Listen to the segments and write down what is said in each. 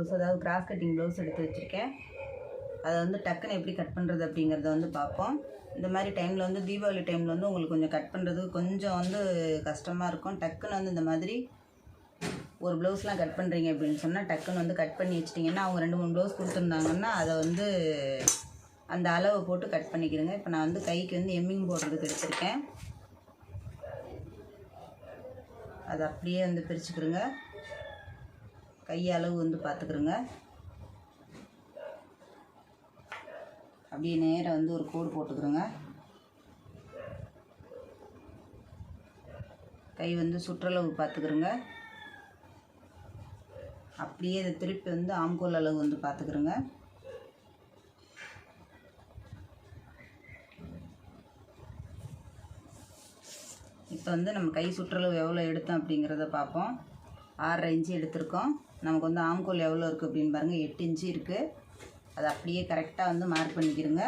Blouse அதாவது cross cutting blouse எடுத்து வச்சுருக்கேன். அதை வந்து டக்குன்னு எப்படி கட் பண்ணுறது அப்படிங்கிறத வந்து பார்ப்போம். இந்த மாதிரி டைமில் வந்து தீபாவளி டைமில் வந்து உங்களுக்கு கொஞ்சம் கட் பண்ணுறது கொஞ்சம் வந்து கஷ்டமாக இருக்கும். டக்குன்னு வந்து இந்த மாதிரி ஒரு ப்ளவுஸ்லாம் கட் பண்ணுறீங்க அப்படின்னு சொன்னால் டக்குன்னு வந்து கட் பண்ணி வச்சிட்டிங்கன்னா அவங்க ரெண்டு மூணு ப்ளவுஸ் கொடுத்துருந்தாங்கன்னா அதை வந்து அந்த அளவை போட்டு கட் பண்ணிக்கிறேங்க. இப்போ நான் வந்து கைக்கு வந்து எம்மிங் போடுறதுக்கு எடுத்திருக்கேன். அதை அப்படியே வந்து பிரிச்சுக்கிறேங்க கை அளவு வந்து பார்த்துக்கிறோங்க. அப்படியே நேராக வந்து ஒரு கோடு போட்டுக்கிறோங்க. கை வந்து சுற்றளவு பார்த்துக்கிறோங்க. அப்படியே இதை திருப்பி வந்து ஆம்கோல் அளவு வந்து பார்த்துக்கிறோங்க. இப்போ வந்து நம்ம கை சுற்றளவு எவ்வளோ எடுத்தோம் அப்படிங்கிறத பார்ப்போம். ஆறரை இன்ச்சு எடுத்திருக்கோம். நமக்கு வந்து ஆம்கோல் எவ்வளோ இருக்குது அப்படின்னு பாருங்கள் எட்டு இன்ச்சு இருக்குது அதை அப்படியே கரெக்டாக வந்து மார்க் பண்ணிக்கிறோங்க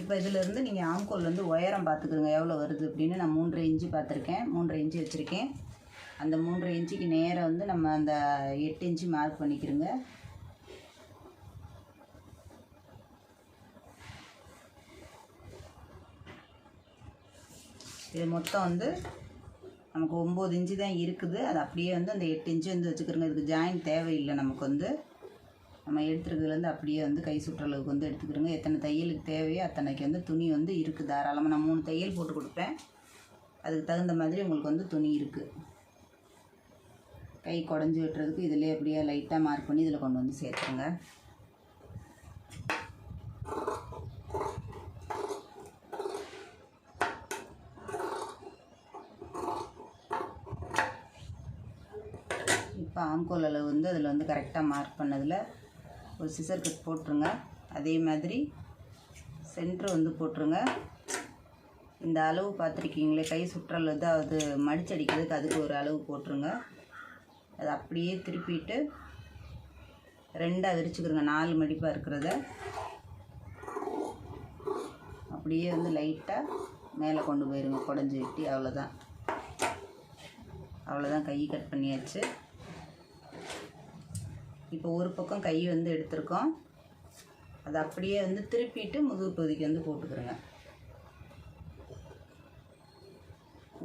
இப்போ இதிலேருந்து நீங்கள் ஆம்கோல் வந்து உயரம் பார்த்துக்கிறோங்க எவ்வளோ வருது அப்படின்னு நான் மூன்றரை இன்ச்சு பார்த்துருக்கேன். மூன்றரை இன்ச்சு வச்சுருக்கேன். அந்த மூன்றரை இன்ச்சுக்கு நேராக வந்து நம்ம அந்த எட்டு இன்ச்சு மார்க் பண்ணிக்கிறோங்க இது மொத்தம் வந்து நமக்கு ஒம்பது இன்ச்சு தான் இருக்குது. அது அப்படியே வந்து அந்த எட்டு இன்ச்சு வந்து வச்சுக்கிறோங்க. இதுக்கு ஜாயின் தேவையில்லை நமக்கு வந்து. நம்ம எடுத்துருக்கிறதுலேருந்து அப்படியே வந்து கை சுற்றளவுக்கு வந்து எடுத்துக்கிறோங்க. எத்தனை தையலுக்கு தேவையோ அத்தனைக்கு வந்து துணி வந்து இருக்குது தாராளமாக நான் மூணு தையல் போட்டு கொடுப்பேன். அதுக்கு தகுந்த மாதிரி உங்களுக்கு வந்து துணி இருக்குது கை குடஞ்சி விட்டுறதுக்கு இதிலே அப்படியே லைட்டாக மார்க் பண்ணி இதில் கொண்டு வந்து சேர்த்துருங்க. இப்போ ஆம்கோல் அளவு வந்து அதில் வந்து கரெக்டாக மார்க் பண்ணதில் ஒரு சிசர் கட் போட்டுருங்க. அதே மாதிரி சென்ட்ரு வந்து போட்டுருங்க. இந்த அளவு பார்த்துருக்கீங்களே கை சுற்றல் வந்து அது மடிச்சடிக்கிறதுக்கு அதுக்கு ஒரு அளவு போட்டுருங்க. அது அப்படியே திருப்பிட்டு ரெண்டாக விரிச்சுக்கிறோங்க. நாலு மடிப்பாக இருக்கிறத. அப்படியே வந்து லைட்டாக மேலே கொண்டு போயிருங்க. குடஞ்சி வெட்டி அவ்வளோதான் அவ்வளோதான் கை கட் பண்ணியாச்சு. இப்போ ஒரு பக்கம் கை வந்து எடுத்திருக்கோம். அதை அப்படியே வந்து திருப்பிட்டு முதுகு பகுதிக்கு வந்து போட்டுக்கிறோங்க.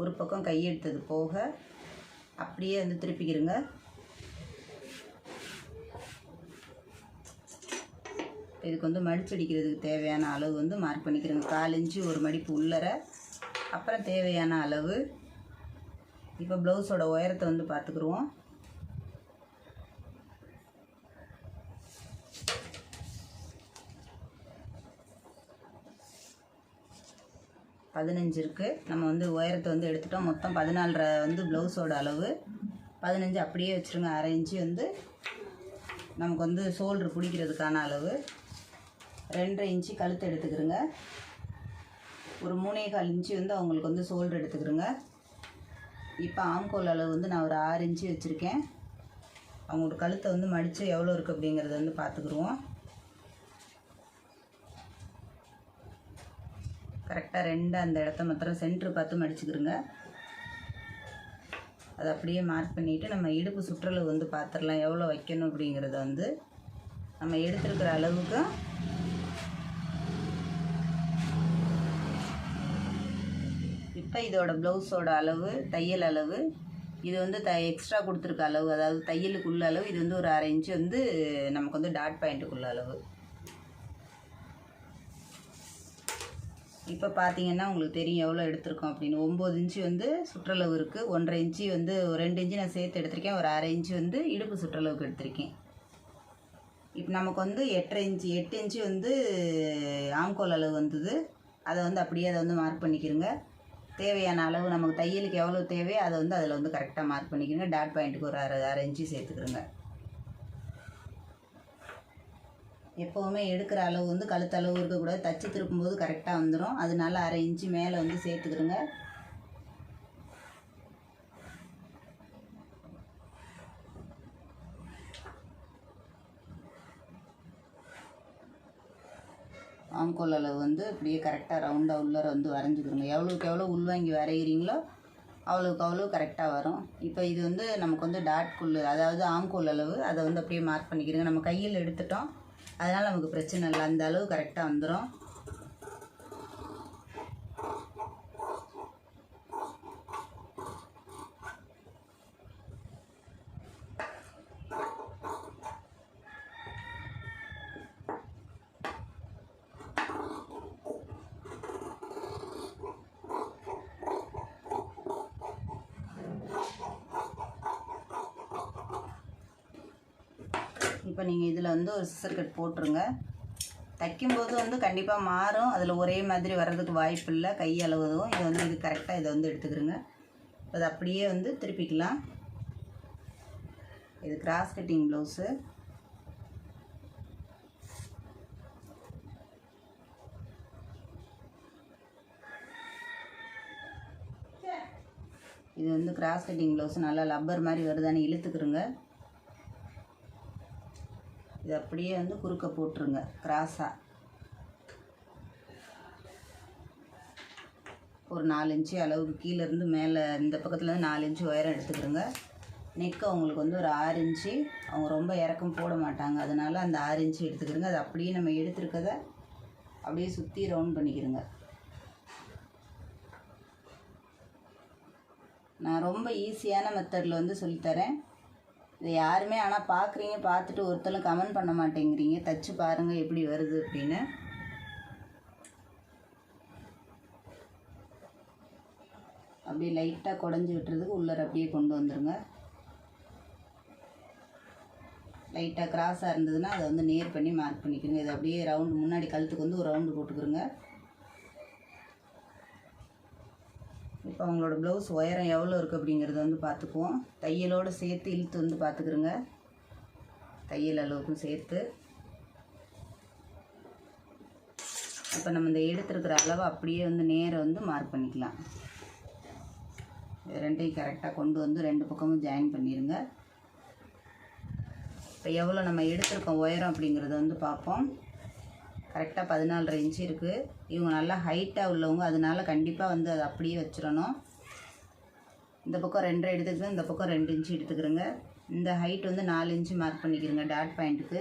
ஒரு பக்கம் கை எடுத்தது போக அப்படியே வந்து திருப்பிக்கிறோங்க. இதுக்கு வந்து மடிச்சடிக்கிறதுக்கு தேவையான அளவு வந்து மார்க் பண்ணிக்கிறோங்க. கால் இன்ச்சு ஒரு மடிப்பு உள்ளர அப்புறம் தேவையான அளவு. இப்போ ப்ளவுஸோட உயரத்தை வந்து பார்த்துக்குருவோம். பதினஞ்சு இருக்குது நம்ம வந்து உயரத்தை வந்து எடுத்துட்டோம். மொத்தம் பதினாலரை வந்து ப்ளவுஸோட அளவு. பதினஞ்சு அப்படியே வச்சுருங்க. அரை இன்ச்சு வந்து நமக்கு வந்து ஷோல்ட்ரு பிடிக்கிறதுக்கான அளவு. ரெண்டரை இன்ச்சு கழுத்து எடுத்துக்கிறோங்க. ஒரு மூணே கால் இன்ச்சு வந்து அவங்களுக்கு வந்து ஷோல்ட்ரு எடுத்துக்கிறோங்க. இப்போ ஆம்கோல் அளவு வந்து நான் ஒரு ஆறு இன்ச்சு வச்சுருக்கேன். அவங்களோட கழுத்தை வந்து மடித்து எவ்வளோ இருக்குது அப்படிங்கிறத வந்து பார்த்துக்குருவோம். கரெக்டாக ரெண்டு அந்த இடத்த மாத்திரம் சென்ட்ரு பார்த்து மடிச்சுக்கிறோங்க அதை அப்படியே மார்க் பண்ணிவிட்டு நம்ம இடுப்பு சுற்றளவு வந்து பார்த்துடலாம். எவ்வளோ வைக்கணும் அப்படிங்கிறத வந்து நம்ம எடுத்துருக்கிற அளவுக்கு இப்போ இதோட ப்ளவுஸோட அளவு தையல் அளவு இது வந்து த எக்ஸ்ட்ரா கொடுத்துருக்க அளவு அதாவது தையலுக்குள்ள அளவு இது வந்து ஒரு அரை இன்ச்சு வந்து நமக்கு வந்து டாட் பாயிண்ட்டுக்குள்ள அளவு. இப்போ பார்த்தீங்கன்னா உங்களுக்கு தெரியும் எவ்வளோ எடுத்திருக்கோம் அப்படின்னு. ஒம்பது இன்ச்சு வந்து சுற்றளவு இருக்குது ஒன்றரை இன்ச்சு வந்து ஒரு ரெண்டு இன்ச்சு நான் சேர்த்து எடுத்திருக்கேன். ஒரு அரை இன்ச்சு வந்து இடுப்பு சுற்றளவுக்கு எடுத்திருக்கேன். இப்போ நமக்கு வந்து எட்டரை இன்ச்சு எட்டு இன்ச்சு வந்து ஆம்கோல் அளவு வந்தது. அதை வந்து அப்படியே அதை வந்து மார்க் பண்ணிக்கிறோங்க தேவையான அளவு நமக்கு தையலுக்கு எவ்வளோ தேவையோ அதை வந்து அதில் வந்து கரெக்டாக மார்க் பண்ணிக்கிறோங்க டாட் பாயிண்ட்டுக்கு ஒரு அரை அரை இன்ச்சு சேர்த்துக்கிறோங்க எப்போவுமே எடுக்கிற அளவு வந்து கழுத்தளவு இருக்கக்கூடாது. தச்சு திருப்பும்போது கரெக்டாக வந்துடும் அதனால அரை இன்ச்சு மேலே வந்து சேர்த்துக்கிடுங்க. ஆம்கோல் அளவு வந்து அப்படியே கரெக்டாக ரவுண்டாக உள்ளர வந்து வரைஞ்சிக்கிறோங்க எவ்வளோக்கு எவ்வளோ உள்வாங்கி வரைகிறீங்களோ அவ்வளோக்கு அவ்வளோ கரெக்டாக வரும். இப்போ இது வந்து நமக்கு வந்து டாட் குள்ளு அதாவது ஆம்கோல் அளவு அதை வந்து அப்படியே மார்க் பண்ணிக்கிறோங்க நம்ம கையில் எடுத்துட்டோம். அதனால் நமக்கு பிரச்சனை இல்லை. அந்த அளவு கரெக்டாக வந்துடும் இப்போ நீங்கள் இதில் வந்து ஒரு சிசர் கட் போட்டுருங்க. தைக்கும்போது வந்து கண்டிப்பாக மாறும். அதில் ஒரே மாதிரி வர்றதுக்கு வாய்ப்பு இல்லை. கை அளவுதும் இது வந்து இது கரெக்டாக இதை வந்து எடுத்துக்கிறோங்க. அது அப்படியே வந்து திருப்பிக்கலாம். இது கிராஸ் கட்டிங் ப்ளவுஸு இது வந்து கிராஸ் கட்டிங் ப்ளவுஸ் நல்லா லப்பர் மாதிரி வருதான்னு இழுத்துக்கிறோங்க. இது அப்படியே வந்து குறுக்க போட்டுருங்க. கிராஸாக ஒரு நாலு இன்ச்சு அளவுக்கு கீழேருந்து மேலே இந்த பக்கத்துலேருந்து நாலு இன்ச்சு உயரம் எடுத்துக்கிறோங்க நெக்கு அவங்களுக்கு வந்து ஒரு ஆறு இன்ச்சு. அவங்க ரொம்ப இறக்கம் போட மாட்டாங்க. அதனால் அந்த ஆறு இன்ச்சு எடுத்துக்கிறோங்க அது அப்படியே நம்ம எடுத்துருக்கத அப்படியே சுற்றி ரவுண்ட் பண்ணிக்கிறோங்க நான் ரொம்ப ஈஸியான மெத்தடில் வந்து சொல்லித்தரேன். இதை யாருமே ஆனால் பார்க்குறீங்க பார்த்துட்டு ஒருத்தரும் கமெண்ட் பண்ண மாட்டேங்கிறீங்க. தச்சு பாருங்கள் எப்படி வருது அப்படின்னு. அப்படியே லைட்டாக குடஞ்சி விட்டுறதுக்கு உள்ளர அப்படியே கொண்டு வந்துடுங்க லைட்டாக கிராஸாக இருந்ததுன்னா அதை வந்து நேர் பண்ணி மார்க் பண்ணிக்கோங்க இதை அப்படியே ரவுண்டு முன்னாடி கழுத்துக்கு வந்து ஒரு ரவுண்டு போட்டுக்கிறோங்க இப்போ அவங்களோட ப்ளவுஸ் உயரம் எவ்வளோ இருக்குது அப்படிங்கிறத வந்து பார்த்துக்குவோம். தையலோடு சேர்த்து இழுத்து வந்து பார்த்துக்குறோங்க. தையல் அளவுக்கும் சேர்த்து. இப்போ நம்ம இந்த எடுத்துருக்கிற அளவை அப்படியே வந்து நேரை வந்து மார்க் பண்ணிக்கலாம். ரெண்டையும் கரெக்டாக கொண்டு வந்து ரெண்டு பக்கமும் ஜாயின் பண்ணிடுங்க இப்போ எவ்வளோ நம்ம எடுத்திருக்கோம் உயரம் அப்படிங்கிறத வந்து பார்ப்போம். கரெக்டாக பதினாலரை இன்ச்சு இருக்குது இவங்க நல்லா ஹைட்டாக உள்ளவங்க. அதனால கண்டிப்பாக வந்து அதை அப்படியே வச்சிடணும். இந்த பக்கம் ரெண்டரை எடுத்துக்கிறேன் இந்த பக்கம் ரெண்டு இன்ச்சு எடுத்துக்கிறேங்க. இந்த ஹைட் வந்து நாலு இன்ச்சு மார்க் பண்ணிக்கிறேங்க டாட் பாயிண்ட்டுக்கு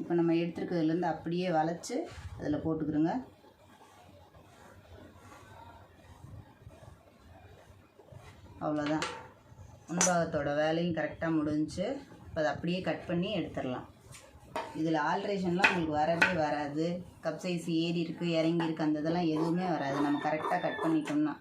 இப்போ நம்ம எடுத்துருக்கிறதுலேருந்து அப்படியே வளைச்சி அதில் போட்டுக்கிறோங்க. அவ்வளோதான் முன்பாகத்தோட வேலையும் கரெக்டாக முடிஞ்சுச்சு. இப்போ அதை அப்படியே கட் பண்ணி எடுத்துடலாம். இதில் ஆல்ட்ரேஷன்லாம் உங்களுக்கு வரவே வராது. கப் சைஸ் ஏறி இருக்குது இறங்கி இருக்குது அந்த இதெல்லாம் எதுவுமே வராது. நம்ம கரெக்டாக கட் பண்ணிட்டோம்னா.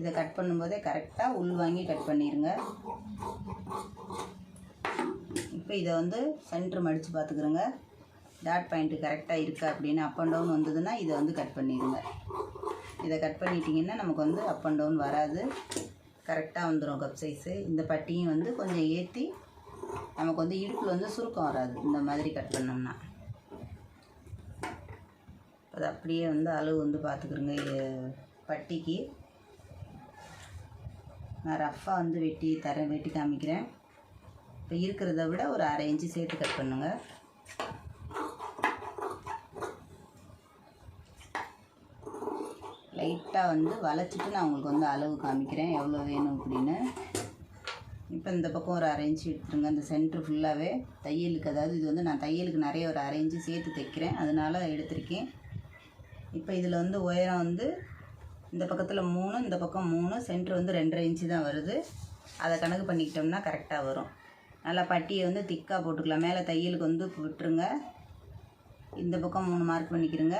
இதை கட் பண்ணும்போதே கரெக்டாக உள் வாங்கி கட் பண்ணிடுங்க இப்போ இதை வந்து சென்ட்ரு மடித்து பார்த்துக்குறோங்க. டாட் பாயிண்ட்டு கரெக்டாக இருக்கா அப்படின்னு அப் அண்ட் டவுன் வந்ததுன்னா இதை வந்து கட் பண்ணிடுங்க இதை கட் பண்ணிட்டீங்கன்னா நமக்கு வந்து அப் அண்ட் டவுன் வராது. கரெக்டாக வந்துடும் கப் சைஸு இந்த பட்டியும் வந்து கொஞ்சம் ஏற்றி நமக்கு வந்து இடுப்பில் வந்து சுருக்கம் வராது. இந்த மாதிரி கட் பண்ணோம்னா. அது அப்படியே வந்து அளவு வந்து பார்த்துக்குறோங்க பட்டிக்கு. நான் ரஃப்பாக வந்து வெட்டி தரேன் வெட்டி காமிக்கிறேன். இப்போ இருக்கிறத விட ஒரு அரை இன்ச்சு சேர்த்து கட் பண்ணுங்க. லைட்டாக வந்து வளைச்சிட்டு நான் உங்களுக்கு வந்து அளவு காமிக்கிறேன் எவ்வளோ வேணும் அப்படின்னு. இப்போ இந்த பக்கம் ஒரு அரை இன்ச்சு எடுத்துருங்க இந்த சென்ட்ரு ஃபுல்லாகவே தையலுக்கு அதாவது இது வந்து நான் தையலுக்கு நிறைய ஒரு அரை இன்ச்சு சேர்த்து தைக்கிறேன் அதனால் எடுத்திருக்கேன். இப்போ இதில் வந்து உயரம் வந்து இந்த பக்கத்தில் மூணு இந்த பக்கம் மூணு சென்டர் வந்து ரெண்டரை இன்ச்சு தான் வருது. அதை கணக்கு பண்ணிக்கிட்டோம்னா கரெக்டாக வரும். நல்லா பட்டியை வந்து திக்காக போட்டுக்கலாம். மேலே தையலுக்கு வந்து விட்டுருங்க. இந்த பக்கம் மூணு மார்க் பண்ணிக்கிறங்க.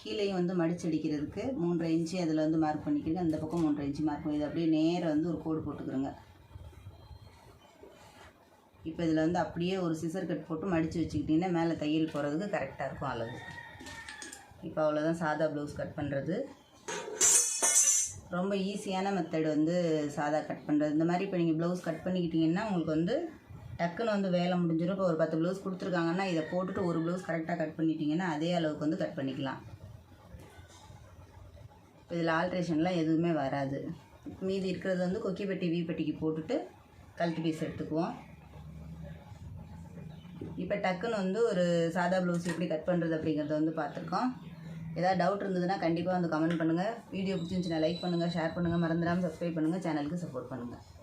கீழேயும் வந்து மடிச்சு அடிக்கிறதுக்கு மூன்றரை இன்ச்சு அதில் வந்து மார்க் பண்ணிக்கிறங்க. இந்த பக்கம் மூன்றரை இன்ச்சு மார்க் பண்ணி இது அப்படியே நேராக வந்து ஒரு கோடு போட்டுக்கிறோங்க. இப்போ இதில் வந்து அப்படியே ஒரு சிசர் கட் போட்டு மடித்து வச்சுக்கிட்டிங்கன்னா மேலே தையல் போகிறதுக்கு கரெக்டாக இருக்கும் அளவு இப்போ அவ்வளோதான் சாதா ப்ளவுஸ் கட் பண்ணுறது ரொம்ப ஈஸியான மெத்தட் வந்து சாதா கட் பண்ணுறது இந்த மாதிரி இப்போ நீங்கள் ப்ளவுஸ் கட் பண்ணிக்கிட்டிங்கன்னா உங்களுக்கு வந்து டக்குன்னு வந்து வேலை முடிஞ்சிடும் இப்போ ஒரு பத்து ப்ளவுஸ் கொடுத்துருக்காங்கன்னா இதை போட்டுட்டு ஒரு ப்ளவுஸ் கரெக்டாக கட் பண்ணிட்டீங்கன்னா அதே அளவுக்கு வந்து கட் பண்ணிக்கலாம். இப்போ இதில் ஆல்ட்ரேஷன்லாம் எதுவுமே வராது. மீதி இருக்கிறது வந்து கொக்கி பெட்டி வீ பெட்டிக்கு போட்டுட்டு கழட்டு பீஸ் எடுத்துக்குவோம். இப்போ டக்குன்னு வந்து ஒரு சாதா ப்ளவுஸ் எப்படி கட் பண்ணுறது அப்படிங்கிறத வந்து பார்த்துருக்கோம். ஏதாவது டவுட் இருந்ததுன்னா கண்டிப்பாக வந்து கமெண்ட் பண்ணுங்கள் வீடியோ பிடிச்சிருந்துச்சுன்னா லைக் பண்ணுங்கள் ஷேர் பண்ணுங்கள் மறந்துடாமல் சப்ஸ்கிரைப் பண்ணுங்கள் சேனலுக்கு சப்போர்ட் பண்ணுங்கள்